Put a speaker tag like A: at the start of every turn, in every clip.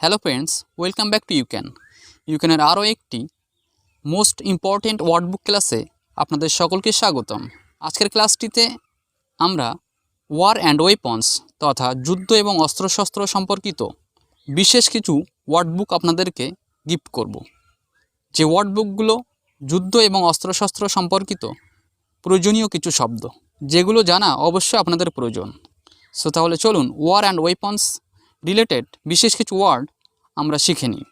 A: Hello friends welcome back to you can ইউক্যানের আরও একটি most important ওয়ার্ডবুক ক্লাসে আপনাদের সকলকে স্বাগতম। আজকের ক্লাসটিতে আমরা ওয়ার অ্যান্ড ওয়েপন্স তথা যুদ্ধ এবং অস্ত্রশস্ত্র সম্পর্কিত বিশেষ কিছু ওয়ার্ডবুক আপনাদেরকে গিফট করব। যে ওয়ার্ডবুকগুলো যুদ্ধ এবং অস্ত্রশস্ত্র সম্পর্কিত প্রয়োজনীয় কিছু শব্দ, যেগুলো জানা অবশ্যই আপনাদের প্রয়োজন। সো তাহলে চলুন ওয়ার অ্যান্ড ওয়েপন্স রিলেটেড বিশেষ কিছু ওয়ার্ড আমরা শিখে নিই।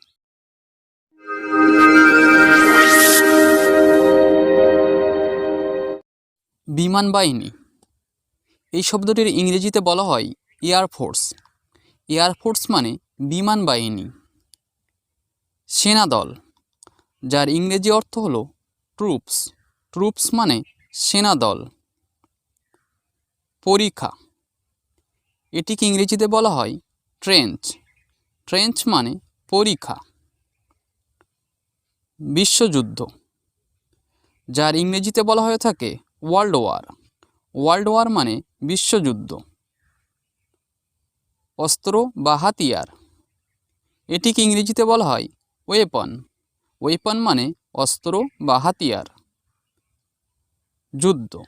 A: বিমান বাহিনী। এই শব্দটির ইংরেজিতে বলা হয় এয়ারফোর্স এয়ারফোর্স মানে বিমান বাহিনী। সেনাদল যার ইংরেজি অর্থ হলো ট্রুপস ট্রুপস মানে সেনাদল পরীক্ষা। এটিকে ইংরেজিতে বলা হয় ট্রেঞ্চ ট্রেঞ্চ মানে পরীক্ষা। বিশ্বযুদ্ধ। যার ইংরেজিতে বলা হয়ে থাকে ওয়ার্ল্ড ওয়ার ওয়ার্ল্ড ওয়ার মানে বিশ্বযুদ্ধ। অস্ত্র বা হাতিয়ার। এটিকে ইংরেজিতে বলা হয় ওয়েপন ওয়েপন মানে অস্ত্র বা হাতিয়ার। যুদ্ধ।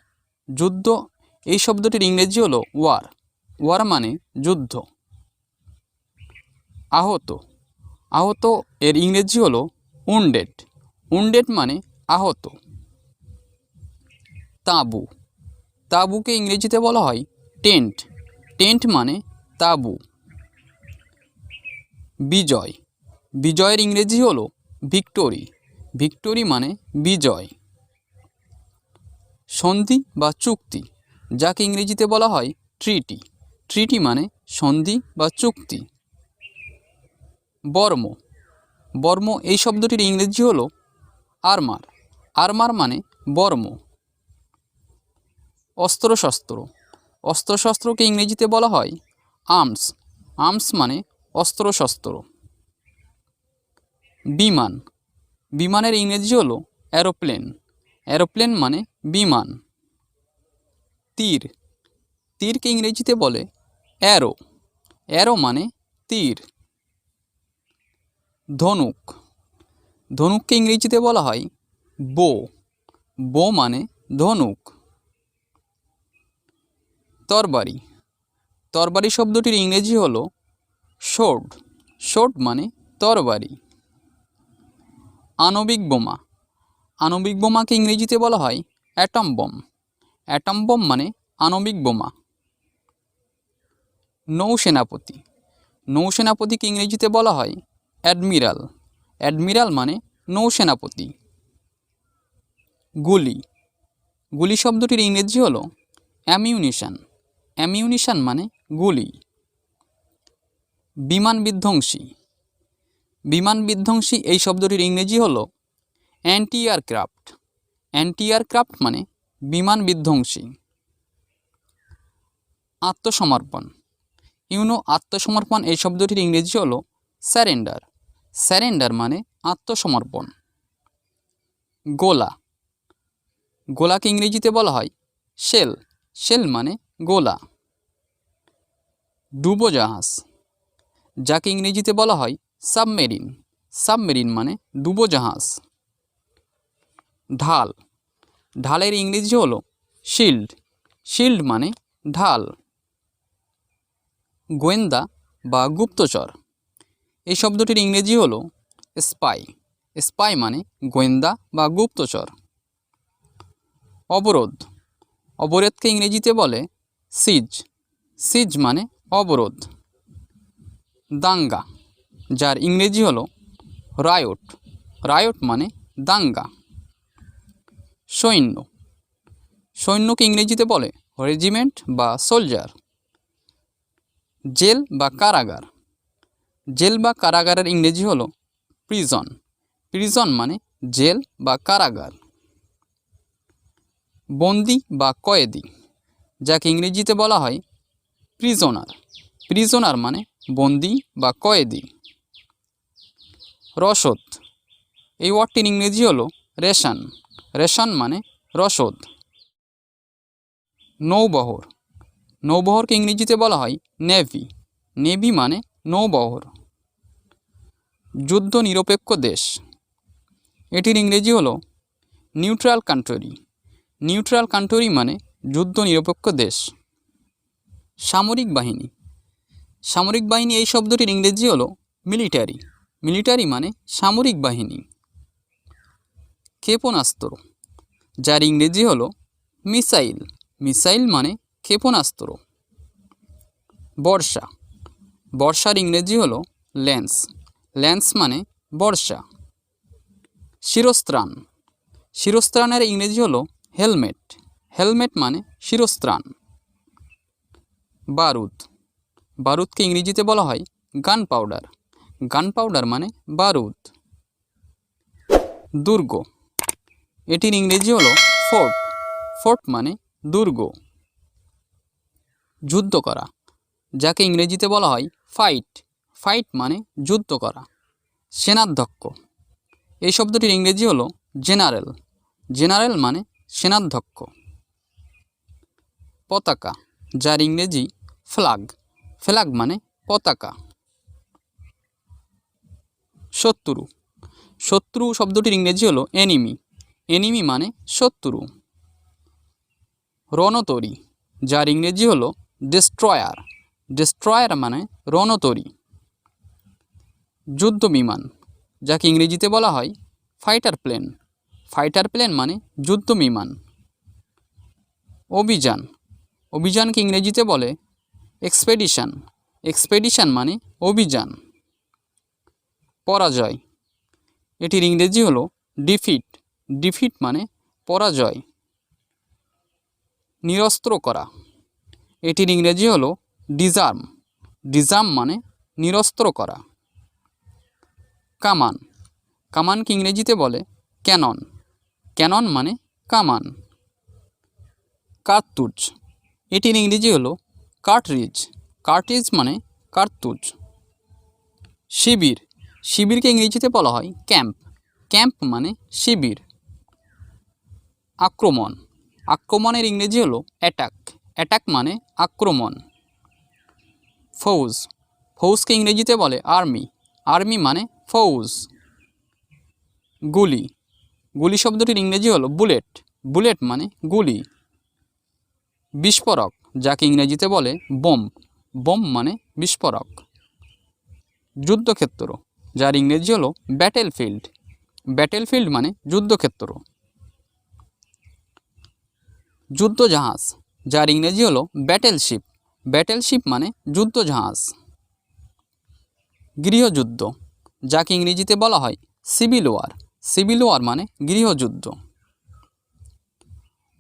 A: যুদ্ধ, এই শব্দটির ইংরেজি হলো ওয়ার ওয়ার মানে যুদ্ধ। আহত। আহত এর ইংরেজি হলো উন্ডেড উন্ডেড মানে আহত। তাঁবু। তাঁবুকে ইংরেজিতে বলা হয় টেন্ট। টেন্ট মানে তাঁবু। বিজয়। বিজয়ের ইংরেজি হলো ভিক্টোরি। ভিক্টোরি মানে বিজয়। সন্ধি বা চুক্তি, যাকে ইংরেজিতে বলা হয় ট্রিটি ট্রিটি মানে সন্ধি বা চুক্তি। বর্ম। বর্ম এই শব্দটির ইংরেজি হলো আরমার। আরমার মানে বর্ম। অস্ত্রশস্ত্র। অস্ত্রশস্ত্রকে ইংরেজিতে বলা হয় আর্মস। আর্মস মানে অস্ত্রশস্ত্র। বিমান। বিমানের ইংরেজি হলো অ্যারোপ্লেন। অ্যারোপ্লেন মানে বিমান। তীর। তীরকে ইংরেজিতে বলে অ্যারো। অ্যারো মানে তীর। ধনুক। ধনুককে ইংরেজিতে বলা হয় বো। বো মানে ধনুক। তরবারি। তরবারি শব্দটির ইংরেজি হলো শোড। শোড মানে তরবারি। আণবিক বোমা। আণবিক বোমাকে ইংরেজিতে বলা হয় অ্যাটম বম। অ্যাটম বম মানে আণবিক বোমা। নৌসেনাপতি। নৌসেনাপতিকে ইংরেজিতে বলা হয় অ্যাডমিরাল। অ্যাডমিরাল মানে নৌসেনাপতি। গুলি। গুলি শব্দটির ইংরেজি হলো অ্যামিউনিশন। অ্যামিউনিশন মানে গুলি। বিমান বিধ্বংসী। বিমান বিধ্বংসী এই শব্দটির ইংরেজি হল অ্যান্টি এয়ারক্রাফট অ্যান্টি এয়ারক্রাফট মানে বিমান বিধ্বংসী। আত্মসমর্পণ। ইউনো আত্মসমর্পণ এই শব্দটির ইংরেজি হল স্যারেন্ডার। স্যারেন্ডার মানে আত্মসমর্পণ। গোলা। গোলাকে ইংরেজিতে বলা হয় শেল। শেল মানে গোলা। ডুবোজাহাজ। যাকে ইংরেজিতে বলা হয় সাবমেরিন। সাবমেরিন মানে ডুবোজাহাজ। ঢাল। ঢালের ইংরেজি হলো শিল্ড। শিল্ড মানে ঢাল। গোয়েন্দা বা গুপ্তচর। এই শব্দটির ইংরেজি হল স্পাই স্পাই মানে গোয়েন্দা বা গুপ্তচর। অবরোধ। অবরোধকে ইংরেজিতে বলে সিজ সিজ মানে অবরোধ। দাঙ্গা, যার ইংরেজি হলো রায়ট রায়ট মানে দাঙ্গা। সৈন্য। সৈন্যকে ইংরেজিতে বলে রেজিমেন্ট বা সোলজার জেল বা কারাগার। জেল বা কারাগারের ইংরেজি হলো প্রিজন প্রিজন মানে জেল বা কারাগার। বন্দি বা কয়েদি, যাকে ইংরেজিতে বলা হয় প্রিজনার প্রিজনার মানে বন্দি বা কয়েদি। রসদ, এই ওয়ার্ডটির ইংরেজি হলো রেশন। রেশন মানে রসদ। নৌবহর, নৌবহরকে ইংরেজিতে বলা হয় নেভি। নেভি মানে নৌবহর। যুদ্ধ নিরপেক্ষ দেশ। এটির ইংরেজি হলো নিউট্রাল কান্ট্রি নিউট্রাল কান্ট্রি মানে যুদ্ধ নিরপেক্ষ দেশ। সামরিক বাহিনী। সামরিক বাহিনী এই শব্দটির ইংরেজি হলো মিলিটারি। মিলিটারি মানে সামরিক বাহিনী। ক্ষেপণাস্ত্র, যার ইংরেজি হলো মিসাইল। মিসাইল মানে ক্ষেপণাস্ত্র। বর্ষা। বর্ষার ইংরেজি হলো ল্যান্স ল্যান্স মানে বর্ষা। শিরস্ত্রাণ। শিরস্ত্রাণের ইংরেজি হলো হেলমেট। হেলমেট মানে শিরস্ত্রাণ। বারুদ। বারুদকে ইংরেজিতে বলা হয় গান পাউডার গান পাউডার মানে বারুদ। দুর্গ। এটির ইংরেজি হলো ফোর্ট ফোর্ট মানে দুর্গ। যুদ্ধ করা, যাকে ইংরেজিতে বলা হয় ফাইট ফাইট মানে যুদ্ধ করা। সেনাধ্যক্ষ। এই শব্দটির ইংরেজি হলো জেনারেল জেনারেল মানে সেনাধ্যক্ষ। পতাকা, যার ইংরেজি ফ্ল্যাগ ফ্ল্যাগ মানে পতাকা। শত্রু। শত্রু শব্দটির ইংরেজি হলো এনিমি এনিমি মানে শত্রু। রণতরী, যার ইংরেজি হলো ডিস্ট্রয়ার ডিস্ট্রয়ার মানে রণতরী। যুদ্ধ বিমান যাকে ইংরেজিতে বলা হয় ফাইটার প্লেন ফাইটার প্লেন মানে যুদ্ধ বিমান অভিযান, অভিযানকে ইংরেজিতে বলে এক্সপেডিশন এক্সপেডিশন মানে অভিযান। পরাজয়, এটির ইংরেজি হলো ডিফিট ডিফিট মানে পরাজয়। নিরস্ত্র করা, এটির ইংরেজি হলো ডিজার্ম ডিজার্ম মানে নিরস্ত্র করা। কামান। কামানকে ইংরেজিতে বলে ক্যানন। ক্যানন মানে কামান। কার্তুজ। এটির ইংরেজি হলো কার্টরিজ। কার্টরিজ মানে কার্তুজ। শিবির। শিবিরকে ইংরেজিতে বলা হয় ক্যাম্প। ক্যাম্প মানে শিবির। আক্রমণ। আক্রমণের ইংরেজি হলো অ্যাটাক। অ্যাটাক মানে আক্রমণ। ফৌজ। ফৌজকে ইংরেজিতে বলে আর্মি। আর্মি মানে ফৌজ। গুলি। গুলি শব্দটির ইংরেজি হলো বুলেট। বুলেট মানে গুলি। বিস্ফোরক, যাকে ইংরেজিতে বলে বোম। বোম মানে বিস্ফোরক। যুদ্ধক্ষেত্র, যার ইংরেজি হলো ব্যাটেল ফিল্ড ব্যাটেল ফিল্ড মানে যুদ্ধক্ষেত্র। যুদ্ধজাহাজ, যার ইংরেজি হলো ব্যাটেলশিপ ব্যাটেলশিপ মানে যুদ্ধজাহাজ। গৃহযুদ্ধ যাকে ইংরেজিতে বলা হয় সিভিল ওয়ার। সিভিল ওয়ার মানে গৃহযুদ্ধ।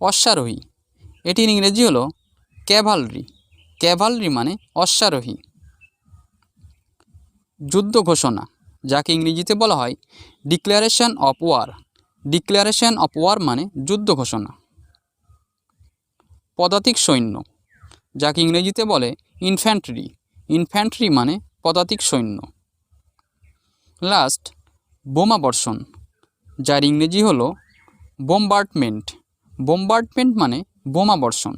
A: অশ্বারোহী। এটির ইংরেজি হলো ক্যাভালরি। ক্যাভালরি মানে অশ্বারোহী। যুদ্ধ ঘোষণা, যাকে ইংরেজিতে বলা হয় declaration of war. Declaration of war মানে যুদ্ধ ঘোষণা। পদাতিক সৈন্য, যাকে ইংরেজিতে বলে ইনফ্যান্ট্রি। ইনফ্যান্ট্রি মানে পদাতিক সৈন্য। লাস্ট বোমা বর্ষণ যার ইংরেজি হলো বোম্বার্টমেন্ট বোম্বার্টমেন্ট মানে বোমা বর্ষণ।